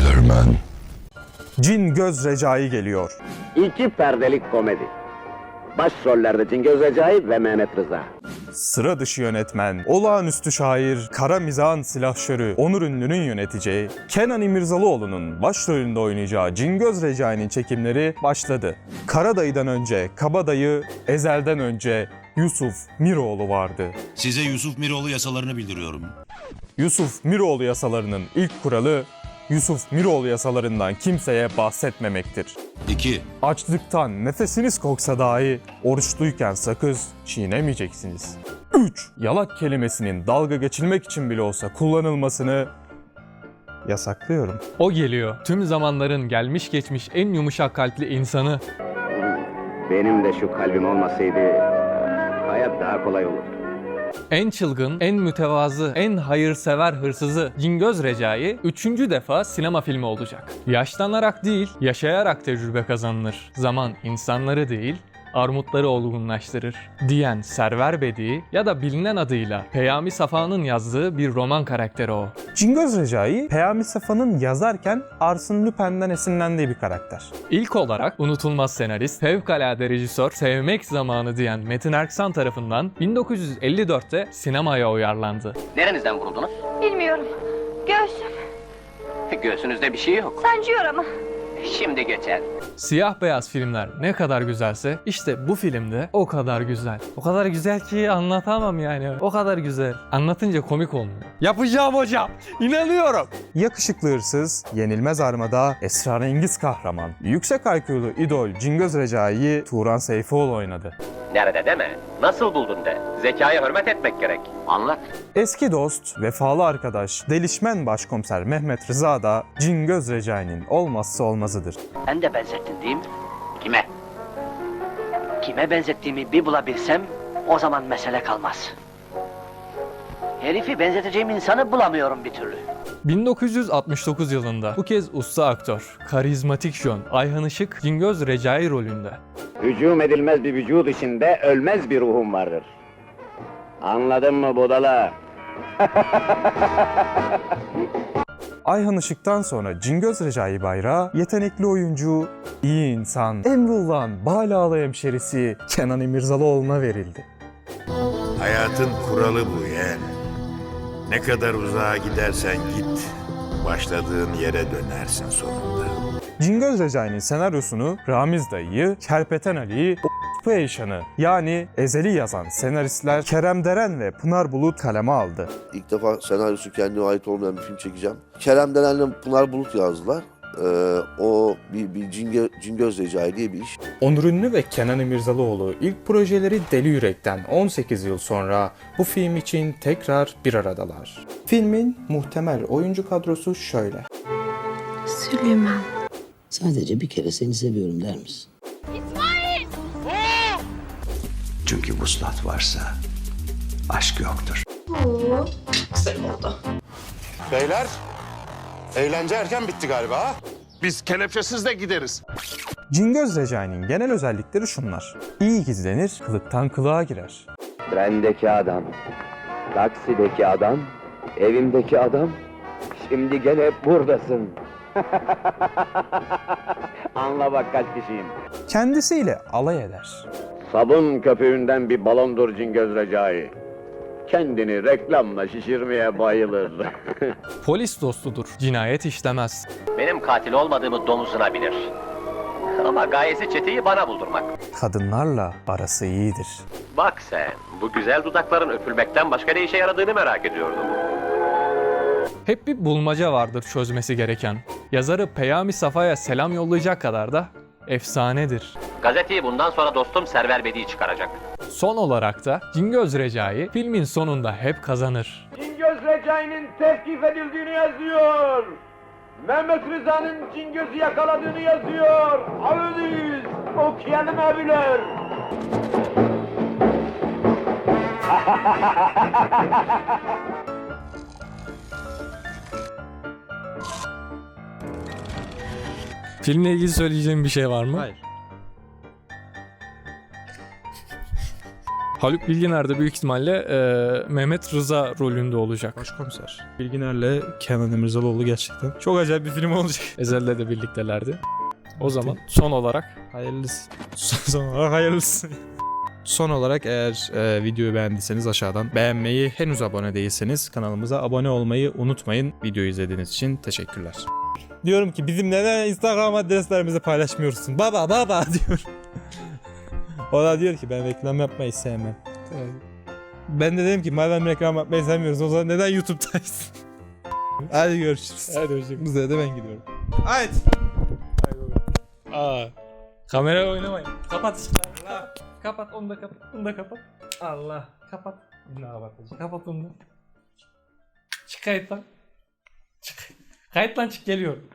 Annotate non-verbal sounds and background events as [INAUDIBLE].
Spider-Man. Cin Göz Recai geliyor. İki perdelik komedi. Başrollerde Cingöz Recai ve Mehmet Rıza. Sıra dışı yönetmen, olağanüstü şair, kara mizahın silahşörü, Onur Ünlü'nün yöneteceği, Kenan İmirzalıoğlu'nun başrolünde oynayacağı Cingöz Recai'nin çekimleri başladı. Karadayı'dan önce Kabadayı, Ezel'den önce Yusuf Miroğlu vardı. Size Yusuf Miroğlu yasalarını bildiriyorum. Yusuf Miroğlu yasalarının ilk kuralı, Yusuf Miroğlu yasalarından kimseye bahsetmemektir. 2. Açlıktan nefesiniz koksa dahi oruçluyken sakız çiğnemeyeceksiniz. 3. Yalak kelimesinin dalga geçilmek için bile olsa kullanılmasını yasaklıyorum. O geliyor. Tüm zamanların gelmiş geçmiş en yumuşak kalpli insanı. Benim de şu kalbim olmasaydı hayat daha kolay olurdu. En çılgın, en mütevazı, en hayırsever hırsızı Cingöz Recai 3. defa sinema filmi olacak. Yaşlanarak değil, yaşayarak tecrübe kazanılır. Zaman insanları değil, armutları olgunlaştırır diyen Server Bedi ya da bilinen adıyla Peyami Safa'nın yazdığı bir roman karakteri o. Cingöz Recai, Peyami Safa'nın yazarken Arsene Lupin'den esinlendiği bir karakter. İlk olarak unutulmaz senarist, fevkalade rejisör, sevmek zamanı diyen Metin Erksan tarafından 1954'te sinemaya uyarlandı. Nerenizden vuruldunuz? Bilmiyorum. Göğsüm. Göğsünüzde bir şey yok. Sancıyor ama. Şimdi geçer. Siyah beyaz filmler ne kadar güzelse işte bu filmde o kadar güzel. O kadar güzel ki anlatamam yani. O kadar güzel. Anlatınca komik olmuyor. Yapacağım hocam. İnanıyorum. Yakışıklı hırsız, yenilmez armada, esrarengiz kahraman, yüksek IQ'lu idol Cingöz Recai'yi Turan Seyfoğlu oynadı. Nerede deme. Nasıl buldun de. Zekaya hürmet etmek gerek. Anlat. Eski dost, vefalı arkadaş, delişmen başkomiser Mehmet Rıza da Cingöz Recai'nin olmazsa olmazıdır. Ben de benzettin değil mi? Kime? Kime benzettiğimi bir bulabilsem o zaman mesele kalmaz. Herifi benzeteceğim insanı bulamıyorum bir türlü. 1969 yılında bu kez usta aktör, karizmatik jön Ayhan Işık Cingöz Recai rolünde. Hücum edilmez bir vücut içinde ölmez bir ruhum vardır. Anladın mı budala? [LAUGHS] Ayhan Işık'tan sonra Cingöz Recai Bayrağı, yetenekli oyuncu, iyi insan, Emrullah'ın balalı hemşerisi Kenan İmirzalıoğlu'na verildi. Hayatın kuralı bu yeğen. Ne kadar uzağa gidersen git, başladığın yere dönersin sonunda. Cingöz Recai'nin senaryosunu Ramiz Dayı'yı, Kerpeten Ali'yi, o***pu Eyşan'ı yani Ezeli yazan senaristler Kerem Deren ve Pınar Bulut kaleme aldı. İlk defa senaryosu kendine ait olmayan bir film çekeceğim. Kerem Deren'le Pınar Bulut yazdılar. Ee, o bir, bir Cinge, Cingöz Recai diye bir iş. Onur Ünlü ve Kenan İmirzalıoğlu ilk projeleri Deli Yürek'ten 18 yıl sonra bu film için tekrar bir aradalar. Filmin muhtemel oyuncu kadrosu şöyle. Süleyman. Sadece bir kere seni seviyorum der misin? Çünkü vuslat varsa aşk yoktur. Beyler, eğlence erken bitti galiba. Biz kelepçesiz de gideriz. Cingöz Recai'nin genel özellikleri şunlar. İyi gizlenir, kılıktan kılığa girer. Trendeki adam, taksideki adam, evimdeki adam, şimdi gene buradasın. [LAUGHS] Anla bak kaç kişiyim. Kendisiyle alay eder. Sabun köpüğünden bir balondur Cingöz Recai. Kendini reklamla şişirmeye bayılır. [LAUGHS] Polis dostudur, cinayet işlemez. Benim katil olmadığımı domuzuna bilir. Ama gayesi çeteyi bana buldurmak. Kadınlarla arası iyidir. Bak sen, bu güzel dudakların öpülmekten başka ne işe yaradığını merak ediyordum. Hep bir bulmaca vardır çözmesi gereken. Yazarı Peyami Safa'ya selam yollayacak kadar da efsanedir. Gazeteyi bundan sonra dostum Server Bedi'yi çıkaracak. Son olarak da Cingöz Recai filmin sonunda hep kazanır. Cingöz Recai'nin tevkif edildiğini yazıyor. Mehmet Rıza'nın Cingöz'ü yakaladığını yazıyor. Ağırlıyız. Okuyalım abiler. [LAUGHS] Filmle ilgili söyleyeceğim bir şey var mı? Hayır. Haluk Bilginer de büyük ihtimalle e, Mehmet Rıza rolünde olacak. Başkomiser. Bilginer'le Kenan İmirzalıoğlu gerçekten çok acayip bir film olacak. [LAUGHS] Ezel'de de birliktelerdi. O zaman son olarak Hayırlısı. Son olarak hayırlısı. Son olarak eğer e, videoyu beğendiyseniz aşağıdan beğenmeyi, henüz abone değilseniz kanalımıza abone olmayı unutmayın. Videoyu izlediğiniz için teşekkürler. Diyorum ki bizim neden Instagram adreslerimizi paylaşmıyorsun? Baba baba [LAUGHS] diyor. o da diyor ki ben reklam yapmayı sevmem. Ben de dedim ki madem reklam yapmayı sevmiyoruz o zaman neden YouTube'dayız? [LAUGHS] Hadi görüşürüz. Hadi hoşçakalın. Bu de ben gidiyorum. Haydi. Aa. Kamera oynamayın. Kapat ışıkları. Kapat onu da kapat. Onu da kapat. Allah. Kapat. Bir daha bakacağım. Kapat onu da. Çık kayıttan. Kayıttan çık geliyorum.